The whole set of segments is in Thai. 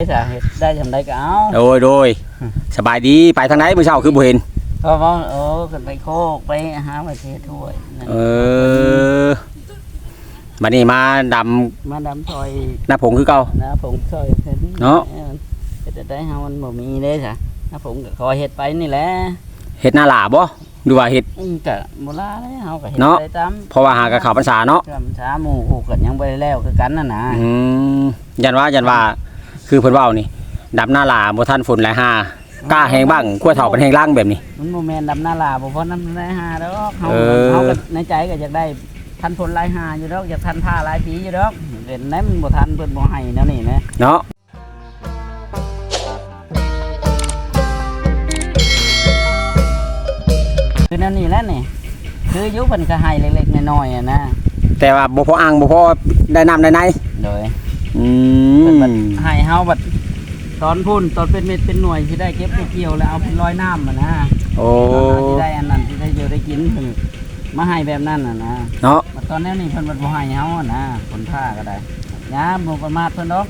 สาเหตุได้ทำได้ก็เอาโดยโดยสบายดีไปทางไหนมื้อเช้าคือบ่เห็นเพราะว่าโอ้กันไปโคกไปหาประเทศถ้วยนั่นเออบัดนี้มาดำมาดำซอยหน้าผงคือเก่า นะผมซอยแค่นี้เนาะออแต่ได้เฮามันบ่มีเด้จ้ะนะผมก็คอยเฮ็ดไปนี่แหละเฮ็ดหน้าหลาบ่หรือว่าเฮ็ด อืมก็บ่ลาเลยเฮาก็เฮ็ดเนาะ ไปตามเพราะว่าหากะเข้าพรรษาเนาะกำช้าหมู่ฮู้กันยังบ่ได้แล้วคือกันนั่นน่ะอืมยันว่ายันว่า คือเพิ่นเว้านี่ดำหน้าหลาบ่ทันฝนหลายห้ากล้าแหงบ้างกล้วยเฒ่าเป็นแหงล่างแบบนี้ มันบ่แม่นดำนาลาบ่พอนั้นได้หาดอกเฮาเออ เฮาก็ในใจก็อยากได้ทันผลหลายหาอยู่ดอกอยากทันผ้าหลายปีอยู่ดอกเล่นนั้นมันบ่ทันเพิ่นบ่ให้แนวนี้นะเนาะคือแนวนี้แหล้วนี่คืออยุเพิ่นก็ให้เล็กๆน้อยๆอะนะแต่ว่าบ่พออ่างบ่พอได้น้ำได้ในโดย อืเพิ่นมบัดให้เฮาบัดตอนพุ่นตอนเป็นเม็ดเป็นหน่วยสิได้เก็บไปเกี่ยวแล้วเอาเป็นร้อยน้ำอะนะโอ้สิได้อันนั้นสิได้อยู่ได้กินเพิ่นมาให้แบบนั้นน่ะนะเนาะบัดตอนนี้นี่เพิ่นบัดบ่ให้เฮาอะนะคนท่าก็ได้ยาบ่ประมาทเพิ่นดอก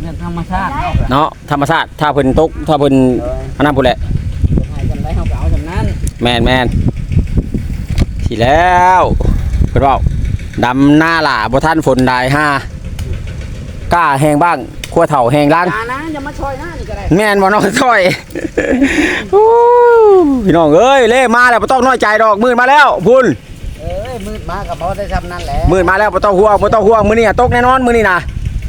เรื่องธรรมชาติเนาะเนาะธรรมชาติถ้าเพิ่นตกถ้าเพิ่นโดยอันนั้นพุ่นแหละเพิ่นให้จำได้เฮาก็เอาจำนั้นแมนแมนทีแล้วเพื่อนบอกดำหน้าหล่าบ่ท่านฝนได้ห้า กล้าแหงบ้างขั้วเถ่าแหงล่าง อย่านะอย่ามาช่อยหน้านี่ก็ได้แม่นบ่น้องถ้อยโอ้พี่น้องเอ้ยเล่มาแล้วบ่ต้องน้อยใจดอกมืดมาแล้วพุ่นเอ้ยมืดมาก็บ่ได้ทำนั่นแหละมืดมาแล้วบ่ต้องห่วงบ่ต้องห่วงมื้อนี้อะตกแน่นอนมื้อนี้นะ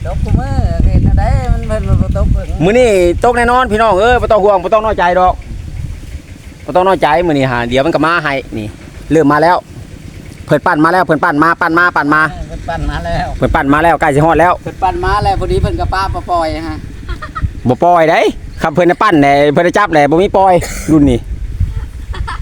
ตกกูมือเฮ็ดจั่งใดมันเพิ่นบ่ตกเพิ่นมื้อนี้ตกแน่นอนพี่น้องเอ้ยบ่ต้องห่วงบ่ต้องน้อยใจดอกบ่ต้องน้อยใจมื้อนี้หาเดี๋ยวมันก็มาให้นี่เริ่มมาแล้ว เพิ่นปั่นมาแล้วเพิ่นปั่นมาปั่นมาปั่นมาเพิ่นปั่นมาแล้วเพิ่นปั่นมาแล้วใกล้สิฮอดแล้วเพิ่นปั่นมาแล้วพอดีเพิ่นก็ป้าปปล่อยฮะบ่ปล่อยได้คำเพิ่นน่ะปั้นแหน่เพิ่นได้จับแหน่บ่มีปล่อยรุ่นนี้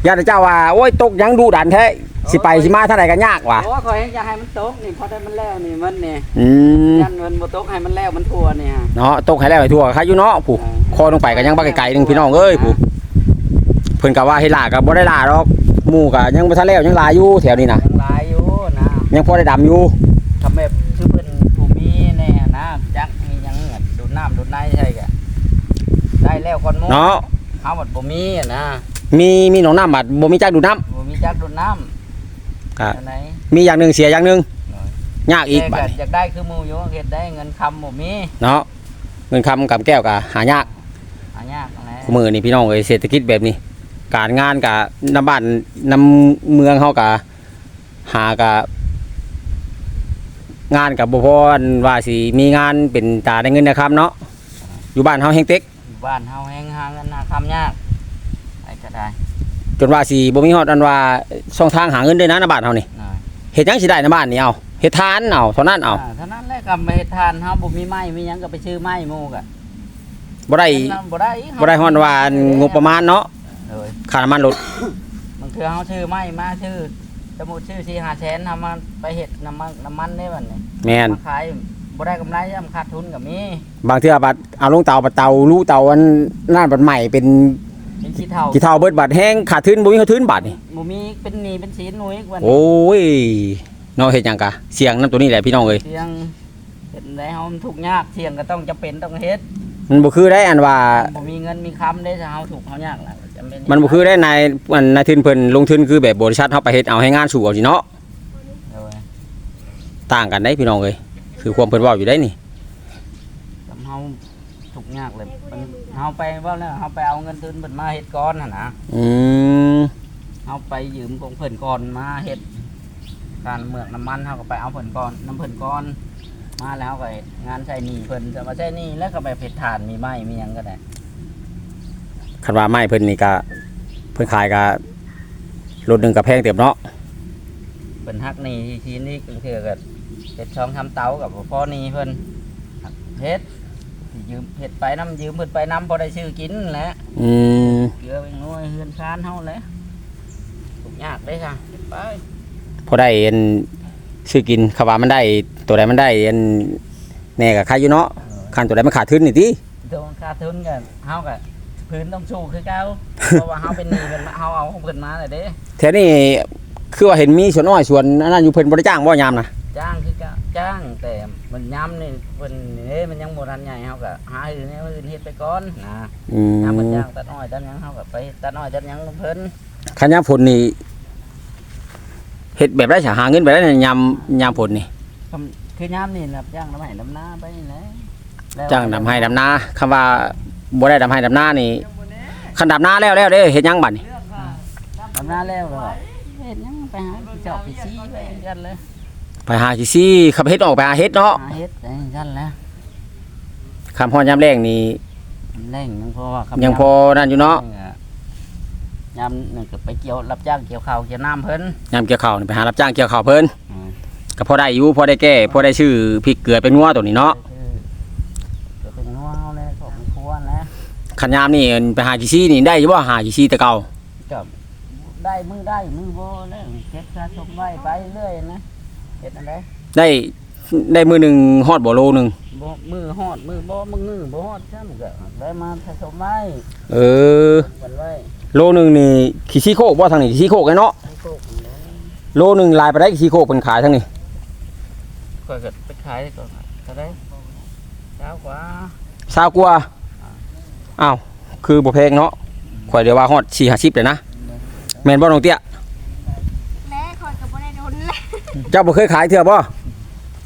ญาติเจ้าว่าโอ้ยตกยังดูดันแท้สิไปสิมาเท่าไหร่ก็ยากว่ะโอ้ขอยอยากให้มันตกนี่พอได้มันแล้วนี่มันนี่อืมยันมันบ่ตกให้มันแล้วมันทั่วนี่ฮะเนาะตกให้แล้วให้ทั่วใครอยู่เนาะผู้คอลงไปก็ยังบ่ไกลๆหนึงพี่น้องเอ้ยผู้เพิ่นก็ว่าให้ล่าก็บ่ได้ล่าดอก หมู่ก็ยังบ่ทันแล้วยังหลายอยู่แถวนี้นะยังหลายอยู่นะยังพอได้ดำอยู่ทำแบบคือเพิ่นผู้มีแน่นะจักมีหยังแบบดูดน้ำดูดในใช่กะได้แล้วคนหมู่เนาะเฮาบัดบ่มีอะนะมีมีหนองน้ำบัดบ่มีจักดูดน้ำบ่มีจักดูดน้ำครับอันไหนมีอย่างหนึงเสียอย่างหนึงเนาะยากอีกบัดแต่นี้อยากได้คือหมู่อยู่เฮ็ดได้เงินคำบ่มีเนาะเงินคำกับแก้วก็หายากหายากอะไรมือนี่พี่น้องเอ้ยเศรษฐกิจแบบนี้ การงานกับน้ำบ้านน้ำเมืองเขากับหากับงานกับบุพรว่าสิมีงานเป็นตาได้เงินนะครับเนาะอยู่บ้านเฮาแฮงเต็กอยู่บ้านเฮาแฮงหาเงินหาคำยากไอ้ก็ได้ จนว่าสิบ่มีฮอดอันว่าช่องทางหาเงินด้วยนะในบ้านเฮานี่หน่อยเฮ็ดหยังสิได้ในบ้านนี่เอาเฮ็ดทานเอาเท่านั้นเอาเท่านั้นแหละกับไปเฮ็ดทานเฮาบ่มีไม้มีหยังก็ไปซื้อไม้หมู่กะบ่ได้บ่ได้อีกบ่ได้ฮอดว่างบประมาณเนาะ เลยค่าน้ำมันรถบางเทื่อเฮาซื้อไม้มาซื้อสมมุติซื้อ4 5แสนเฮามาไปเฮ็ดน้ำมันน้ำมันได้บัดนี้แม่นมาขายบ่ได้กำไรย่ำขาดทุนก็มีบางเทื่อบัดเอาลงเตาบัดเตาลูเตาอันนั่นบัดใหม่เป็นเป็นขี้เถ้ากี่เท่าเบิดบัดแห้งขาดทุนบ่มีขาดทุนบัดนี่บ่มีเป็นหนี้เป็นสินหนูอีกวันนี้โอ้ยเนาะเฮ็ดหยังกะเสียงน้ำตัวนี้แหละพี่น้องเอ้ยเสียงเฮ็ดได้เฮามันทุกข์ยากเสี่ยงก็ต้องจำเป็นต้องเฮ็ดมันบ่คือได้อันว่าบ่มีเงินมีคำได้ถ้าเฮาถูกข์เฮายากล่ะจำเป็น มันบ่คือได้นายอันนายทุนเพิ่นลงทุนคือแบบบริษัทเฮาไปเฮ็ดเอาให้งานสู่เอาสิเนาะโดยต่างกันได้พี่น้องเอ้ยคือความเพิ่นเว้าอยู่ได้นี่ทำเฮาทุกข์ยากเลยมันเฮาไปว่าแล้วเฮาไปเอาเงินทุนเพิ่นมาเฮ็ดก่อนหั่นนะอืมเฮาไปยืมของเพิ่นก่อนมาเฮ็ดการเมืองน้ำมันเฮาก็ไปเอาเพิ่นก่อนน้ำเพิ่นก่อนมาแล้วก็เฮ็ดงานใช้หนี้เพิ่นจะมาใช้หนี้แล้วก็ไปเฮ็ดทานมีไม้มีหยังก็ได้ คันว่าไม้เพิ่นนี่ก็เพิ่นขายก็รถหนึงก็แพงเต็มเนาะเพิ่นฮักหนี้ที่ทีนี้ก็คือก็เฮ็ดช่องทำเตากับพ่อหนี้เพิ่นเฮ็ดสิยืมเฮ็ดไปน้ำยืมเพิ่นไปน้ำพอได้ซื้อกินแหละอืมเกลือเป็นน้อยเฮือนคานเฮาแหละทุกยากเด้ค่ะเฮ็ดไปพอได้อันซื้อกินเขาว่ามันได้ ตัวใดมันได้อันแน่ก็ใครอยู่เนาะคันตัวใดมันขาดทุนนี่ติโดนค่าทุนกันเฮาก็ พื้นต้องสู้คือเก่าเพราะว่าเฮาเป็นหนี้เพิ่นมาเฮาเอาของเพิ่นมาเลยเด้แถวนี้คือว่าเห็นมีสวนน้อยสวนอันนั้นอยู่เพิ่นบ่ได้จ้างบ่ยามนะจ้างคือเก่าจ้างแต่มันย้ำนี่เพิ่นเอ้มันยังบ่ทันใหญ่เฮาก็หาอื่นแนวอื่นเฮ็ดไปก่อนนะอืมยามมันจ้างตัดอ้อยตัดหยังเฮาก็ไปตัดอ้อยตัดหยังเพิ่นคันยามฝนนี่เฮ็ดแบบได้สิหาเงินแบบได้เนี่ยยามยามฝนนี่คำคือยามนี่รับจ้างทำให้ลำนาไปนี่แหละแล้วจ้างดำให้ดำนาคำว่า บ่ได้ดำให้ดำนานี่คันดำนาแล้วแล้วเด้เฮ็ดหยังบัดนี่ลำนาแล้วก็เฮ็ดหยังไปหาเจาะไปซีไปกันเลยไปหาสิซี่ขับเฮ็ดออกไปหาเฮ็ดเนาะหาเฮ็ดไปกันแล้วคำฮอดยามแรงนี่แรงยังพอว่าคำยังพอนั่นอยู่เนาะยามนึงก็ไปเกี่ยวรับจ้างเกี่ยวข้าวเกี่ยวน้ำเพิ่นยามเกี่ยวข้าวนี่ไปหารับจ้างเกี่ยวข้าวเพิ่นอืมก็พอได้อยู่พอได้แก้พอได้ชื่อพริกเกลือเป็นงัวตัวนี้เนาะ ก็เป็นงัวเอาเลยของครัวนะ คันยามนี่ไปหาสิซี่นี่ได้อยู่บ่หาสิซี่แต่เก่าก็ได้มือได้มือบ่แล้วเก็บสะสมไว้ไปเรื่อยนะเฮ็ดอันใดได้ได้มือหนึงฮอดบ่โลหนึงบ่มือฮอดมือบ่มือมือบ่ฮอดจ้ำก็ได้มาสะสมไว้เออกันไว้โลหนึงนี่ขี้ซี่โคกบ่ทางนี้ขี้ซี่โคกไอ้เนาะให้โชคดีนะโลหนึงลายไปได้ขี้ซี่โคกเพิ่นขายทางนี้ก็เกิดไปขายก็ก็ได้เช้ากว่าซาวกว่า อ้าวคือบ่แพงเนาะข่อยเดี๋ยวว่าฮอด4 50เลยนะแม่นบ่น้องเตี้ยแม่คอยกับบ่ได้โดนเลยเจ้าบ่เคยขายเทื่อบ่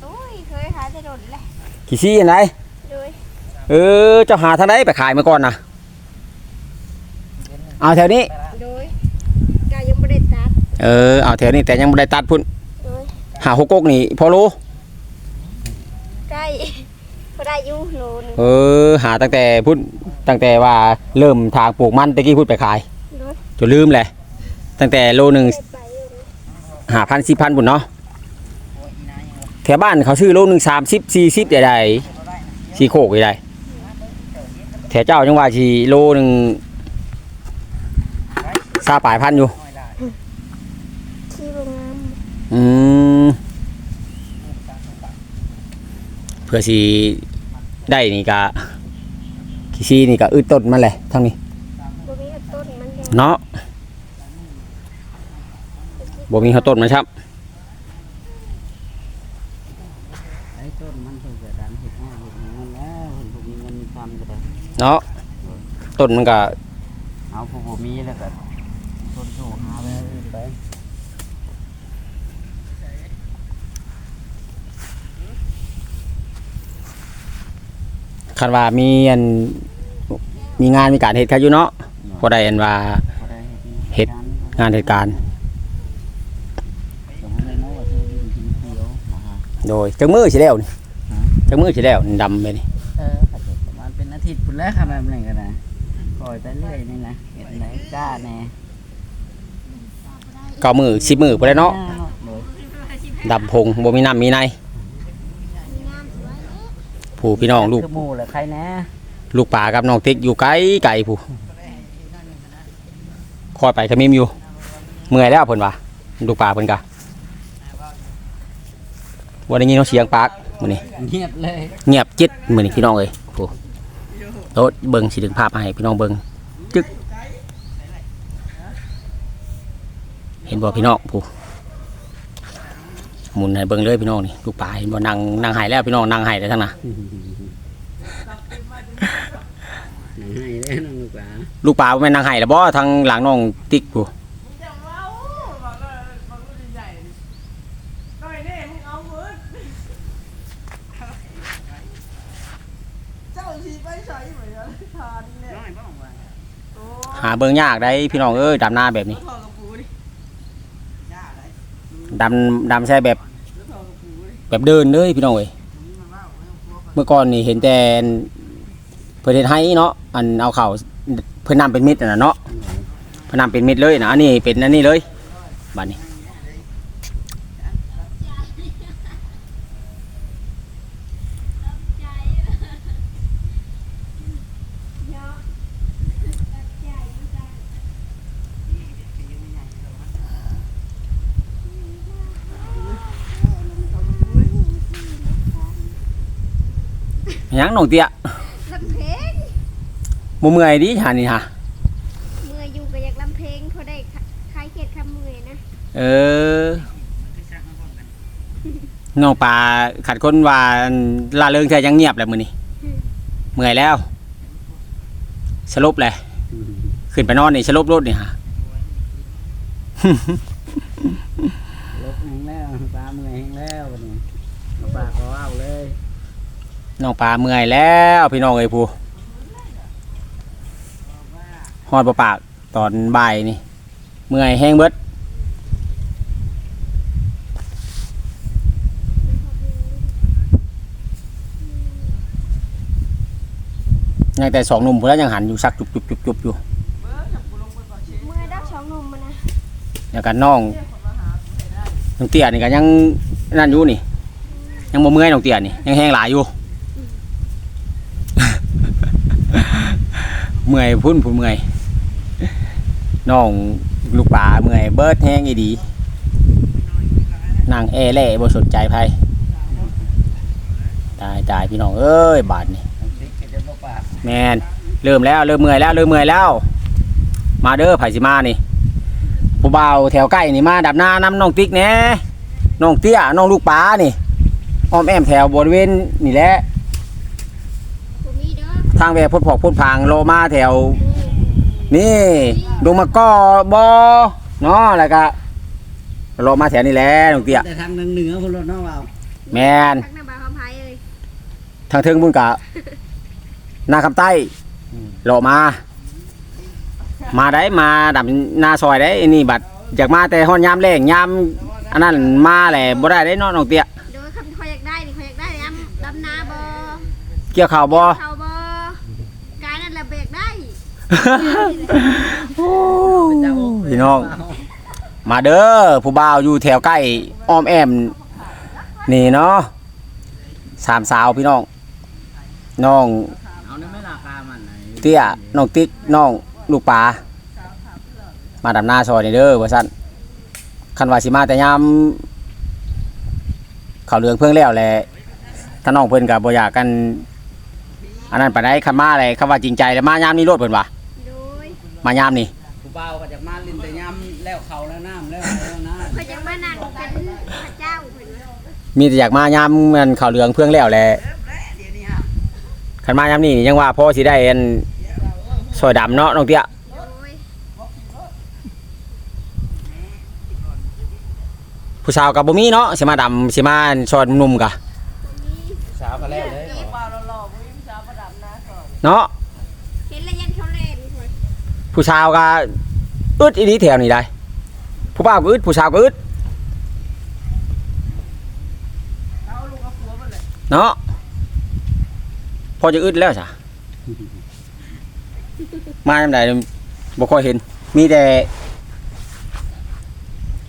ตุ้ยเคยหาแต่โดนเลยขี้ซี่อันไหนโดยเออเจ้าหาทางใดไปขายมาก่อนนะเอาแถวนี้ โดยกายังบ่ได้ตัดเออเอาแถวนี้แต่ยังบ่ได้ตัดพุ่นโดยหาหกกกนี่พอรู้ใกล้บ่ได้อยู่โลนงเออหาตั้งแต่พุ่น ตั้งแต่ว่าเริ่มทางปลูกมันตะกี้พุ่นไปขายโดยจนลืมเลยตั้งแต่โลหนึ่งได้ไปอยู่นะหาพันสี่พันพุ่นเนาะแถวบ้านเขาชื่อโลหนึ่งสามสิบสี่สิบใดๆสี่โคกใดๆแถวเจ้าจังหวัดชีโลหนึ่งซาปลายพันอยู่ที่โรงงานอืมเพื่อสีได้นี่กะ ขี้ซีนี่กะอึดต้นมันแหละทั้งนี้บ่มีต้นมันยังเนาะบ่มีเขาต้นมันครับไอ้ต้นมันเพิ่นก็ดันเฮ็ดงานเฮ็ดงานแล้วเพิ่นบ่มีเงินทำก็ได้เนาะต้นมันก็เอาผู้บ่มีแล้วก็ทนสู้หาไปอื่นไปคันว่ามีอัน มีงานมีการเหตุเขาอยู่เนาะพอได้อันว่าบ่ได้เฮ็ดงานเหตุการณ์สมมุติว่าเนาะว่าสิดินกินเขียวนะฮะโดยจังมือสิแล้วนี่ฮะจังมือสิแล้วนี่ดำไปนี่เออก็จะประมาณเป็นอาทิตย์พุ่นแล้วครับแบบนี้ก็ได้ปล่อยไปเรื่อยนี่นะเฮ็ดไหนกล้าแน่เก้ามือสิบมือพอได้เนาะโดยดำพงบ่มีน้ำมีในมีงามสวยผู้พี่น้องลูก คือหมู่แหละใครแน่ ลูกป่ากับน้องติ๊กอยู่ไกลไกลผู้คอยไปขมิมอยู่ เมื่อยแล้วเพิ่นว่าลูกป่าเพิ่นกะวันนี้ยินเขาเสียงปากมื้อนี้เงียบเลยเงียบจิตมื้อนี้พี่น้องเอ้ยผู้โตะเบิ่งสิดึงภาพมาให้พี่น้องเบิ่งจึกเห็นบ่พี่น้องผู้หมุนให้เบิ่งเลยพี่น้องนี่ลูกป่าเห็นบ่นั่งนั่งให้แล้วพี่น้องนั่งให้ได้ทั้งน่ะ ให้ได้น้องลูกหลาลูกป่าแม่นางให้แล้วบ่ทางหลังน้องติ๊กผู้เจ้าชีไปใช้เหมือนกันทานเนี่ยน้อยบ่ว่าหาเบิ่งยากได้พี่น้องเอ้ยดำนาแบบนี้ดำดำใช่แบบ แบบเดินเลยพี่น้องเอ้ยเมื่อก่อนนี่เห็นแต่ เพิ่นเฮ็ดให้เนาะอันเอาเข่าเพิ่นนำเป็นมิดน่ะเนาะเพิ่นนำเป็นมิดเลยนะอันนี้เป็นอันนี้เลยบัดนี้ยังน้องเตี้ย บ่เมื่อยดิหานี่ฮะเมื่ออยู่ก็อยากลำเพลงพอได้คลายเครียดคำเมื่อยนะเออน้องปลาขัดคนว่าลาเริงแท้ยังเงียบแหละมื้อนี้เมื่อยแล้วสรุปเลยขึ้นไปนอนนี่สรุปรถนี่ฮะลบแห้งแล้วปลาเมื่อยแห้งแล้ววันนี้ปลาขอเอาเลยน้องปลาเมื่อยแล้ว พี่น้องเอ้ยผู้ ฮอดบ่ปากตอนบ่ายนี่ เมื่อยแห้งเบิดยังแต่สองหนุ่มพุ่นแล้วยังหันอยู่ซักจุบจุบจุบจุบอยู่เบิ้งจับกูลงไปก่อนเช็คเมื่อดักสองหนุ่มมันนะแล้วกันน้องเรียกคนมาหาให้ได้น้องเตี้ยนี่ก็ยังนั่นอยู่นี่ ยังบ่เมื่อยน้องเตี้ยนี่ยังแห้งหลายอยู่ เมื่อยพุ่นพุ่นเมื่อย น้องลูกป่าเมื่อยเบิดแห้งอีดีนางเอเล่บ่สนใจไผตายตายพี่น้องเอ้ยบาดนี่น้ำพริกก็จะบ่ปากแมนเริ่มแล้วเริ่มเมื่อยแล้วเริ่มเมื่อยแล้ว มาเด้อไผสิมานี่ผู้บ่าวแถวใกล้นี่มาดับหน้าน้ำน้องติ๊กแหน่น้องเตี้ยน้องลูกปลานี่อ้อมแอมแถวบริเวณนี่แหละผมมีเด้อทางแวพุดผอกพุดพางโลมาแถว นี่ดงมะก้อบอเนาะแล้วก็โลมาแถวนี้แหละน้องเตี้ยแต่ทางเหนือคนรถน้องเราแมนทักหน้าบาคำไพ่เลยทางเทิงบุญกะนาคำใต้โลมา มาได้มาดับหนาซอยได้อันนี่บัดอยากมาแต่ฮ้อนยามแรงยามอันนั้นมาแหละบ่ได้ได้เนาะน้องเตี้ยโดยคำคอยอยากได้นี่คอยอยากได้ดำดำนาบอเกี่ยวข่าวบ่เขาบอกายนั่นแหละเบรกได้ พี่น้อง มาเด้อผู้บ่าวอยู่แถวใกล้อ้อมแอม นี่เนาะสามสาวพี่น้อง น้องเตี้ยน้องติ๊กน้องลูกปลามาดำหน้าซอยนี่เด้อว่าซั่นคันว่าสิมาแต่ยามเขาเลืองเพิ่งแล้วแหละถ้าน้องเพิ่นก็บ่อยากกัน อันนั้นไปานใดคันมาอะไรคำว่าจริงใจแล้วมายามนี้โลดเพิ่นว่า มายามนี่ผู้เบาก็จะมาลินแต่ยำแล้วเขาแล้วน้ำแล้วแล้วนะคอยจะมานั่งเป็นพระเจ้าเพิ่นว่ามีแต่อยากมายามมันเขาวเหลืองเพิ่งแล้วแหละคันมายามนี้ยังว่าพอสิได้อันซอยดำเนาะน้องเตี้ยโดยผู้สาวกับบ่มีเนาะสิมาดำสิมาซอยหนุ่มๆกะสาวก็แล้วเลยปลาหล่อๆวิ่งสาวประดับนะก่อนเนาะ เห็นแล้วยันเขาเล่นเพิ่น ผู้สาวก็อึดอีนี้แถวนี้ได้ ผู้บ่าวก็อึดผู้สาวก็อึดเอาลูกเอาผัวมันเลยเนาะพอจะอึดแล้วจ้ะมาจำได้บ่ค่อยเห็น มีแต่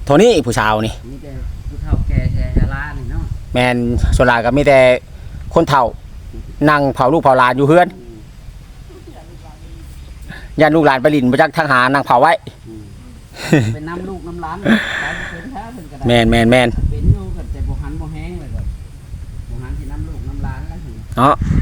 โทนี่ผู้สาวนี่มีแต่ผู้เฒ่าแก่แชร์ชาลานี่เนาะแมนส่วนหลายก็มีแต่คนเฒ่านั่งเผาลูกเผาหลานอยู่เฮือน ยันลูกหลานไปลินไปจักทางหานั่งเผาไว้ เป็นน้ำลูกน้ำร้านตายเป็นแท้เป็นกระดาษแมนแมนแมนเป็นอยู่กับแต่บ่หันบ่แห้งเลยแบบบ่หันที่น้ำลูกน้ำร้านแล้วถึงเนาะเ